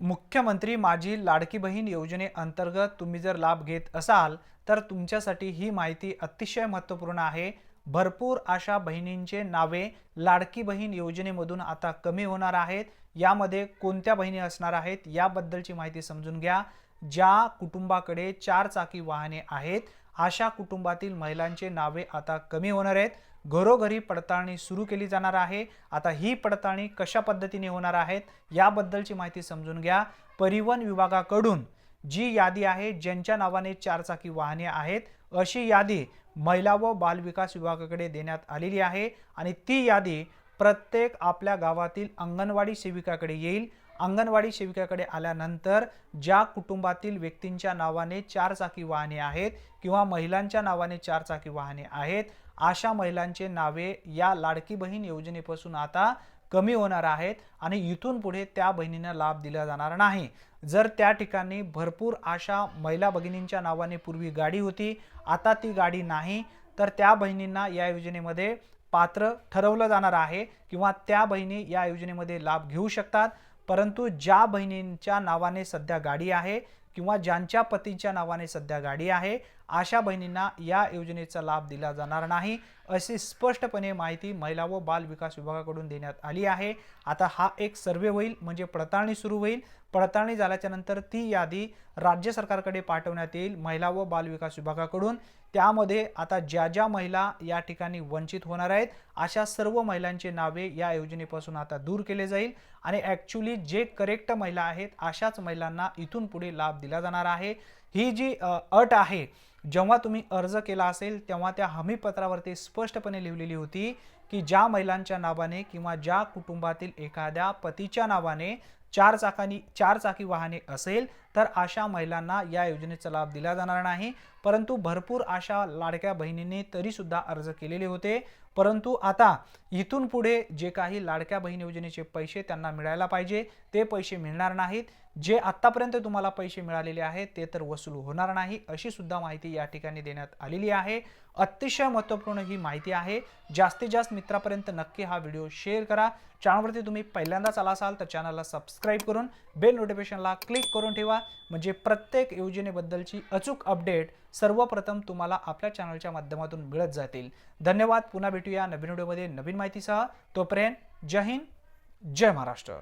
मुख्यमंत्री माझी लाडकी बहीण योजनेअंतर्गत तुम्ही जर लाभ घेत असाल तर तुमच्यासाठी ही माहिती अतिशय महत्त्वपूर्ण आहे. भरपूर अशा बहिणींचे नावे लाडकी बहीण योजनेमधून आता कमी होणार आहेत. यामध्ये कोणत्या बहिणी असणार आहेत याबद्दलची माहिती समजून घ्या. ज्या कुटुंबाकडे चार चाकी वाहने आहेत अशा कुटुंबातील महिलांचे नावे आता कमी होणार आहेत. घरोघरी पडताळणी सुरू केली जाणार आहे. आता ही पडताळणी कशा पद्धतीने होणार आहेत याबद्दलची माहिती समजून घ्या. परिवहन विभागाकडून जी यादी आहे ज्यांच्या नावाने चारचाकी वाहने आहेत अशी यादी महिला व बालविकास विभागाकडे देण्यात आलेली आहे आणि ती यादी प्रत्येक आपल्या गावातील अंगणवाडी सेविकाकडे येईल. अंगणवाडी सेविकाकडे आल्यानंतर ज्या कुटुंबातील व्यक्तींच्या नावाने चार चाकी वाहने आहेत किंवा महिलांच्या नावाने चार चाकी वाहने आहेत अशा महिलांचे नावे या लाडकी बहीण योजनेपासून आता कमी होणार आहेत आणि इथून पुढे त्या बहिणींना लाभ दिला जाणार नाही. जर त्या ठिकाणी भरपूर अशा महिला भगिनींच्या नावाने पूर्वी गाडी होती आता ती गाडी नाही तर त्या बहिणींना या योजनेमध्ये पात्र ठरवलं जाणार आहे किंवा त्या बहिणी या योजनेमध्ये लाभ घेऊ शकतात. परंतु ज्या बहिणींच्या नावाने सध्या गाडी आहे किंवा ज्यांच्या पतीच्या नावाने सध्या गाडी आहे अशा बहिणींना या योजनेचा लाभ दिला जाणार नाही अशी स्पष्टपणे माहिती महिला व बाल विकास विभागाकडून देण्यात आली आहे. आता हा एक सर्वे होईल म्हणजे पडताळणी सुरू होईल. पडताळणी झाल्याच्यानंतर ती यादी राज्य सरकारकडे पाठवण्यात येईल महिला व बाल विकास विभागाकडून. त्यामध्ये आता ज्या ज्या महिला या ठिकाणी वंचित होणार आहेत अशा सर्व महिलांचे नावे या योजनेपासून आता दूर केले जाईल. आणि ॲक्च्युली जे करेक्ट महिला आहेत अशाच महिलांना इथून पुढे लाभ दिला दिला जाणार आहे. ही जी अट आहे जेव्हा तुम्ही अर्ज केला असेल तेव्हा त्या हमीपत्रावरती स्पष्टपणे लिहिलेली होती की ज्या महिलांच्या नावाने किंवा ज्या कुटुंबातील एखाद्या पतीच्या नावाने चार चाकानी चार चाकी वाहने असेल तर अशा महिलांना या योजनेचा लाभ दिला जाणार नाही. परंतु भरपूर अशा लाडक्या बहिणींनी तरीसुद्धा अर्ज केलेले होते. परंतु आता इथून पुढे जे काही लाडक्या बहीण योजनेचे पैसे त्यांना मिळायला पाहिजे ते पैसे मिळणार नाहीत. जे आत्तापर्यंत तुम्हाला पैसे मिळालेले आहेत ते तर वसूल होणार नाही अशी सुद्धा माहिती माहिती या ठिकाणी देण्यात आलेली आहे. अतिशय महत्त्वपूर्ण ही माहिती आहे. जास्तीत जास्त मित्रापर्यंत नक्की हा व्हिडिओ शेअर करा. चॅनलवरती तुम्ही पहिल्यांदाच आला असाल तर चॅनलला सबस्क्राईब करून बेल नोटिफिकेशनला क्लिक करून ठेवा. म्हणजे प्रत्येक योजनेबद्दलची अचूक अपडेट सर्वप्रथम तुम्हाला आपल्या चॅनलच्या माध्यमातून मिळत जातील. धन्यवाद. पुन्हा भेटूया नवीन व्हिडिओमध्ये नवीन माहितीसह. तोपर्यंत जय हिंद. जय महाराष्ट्र.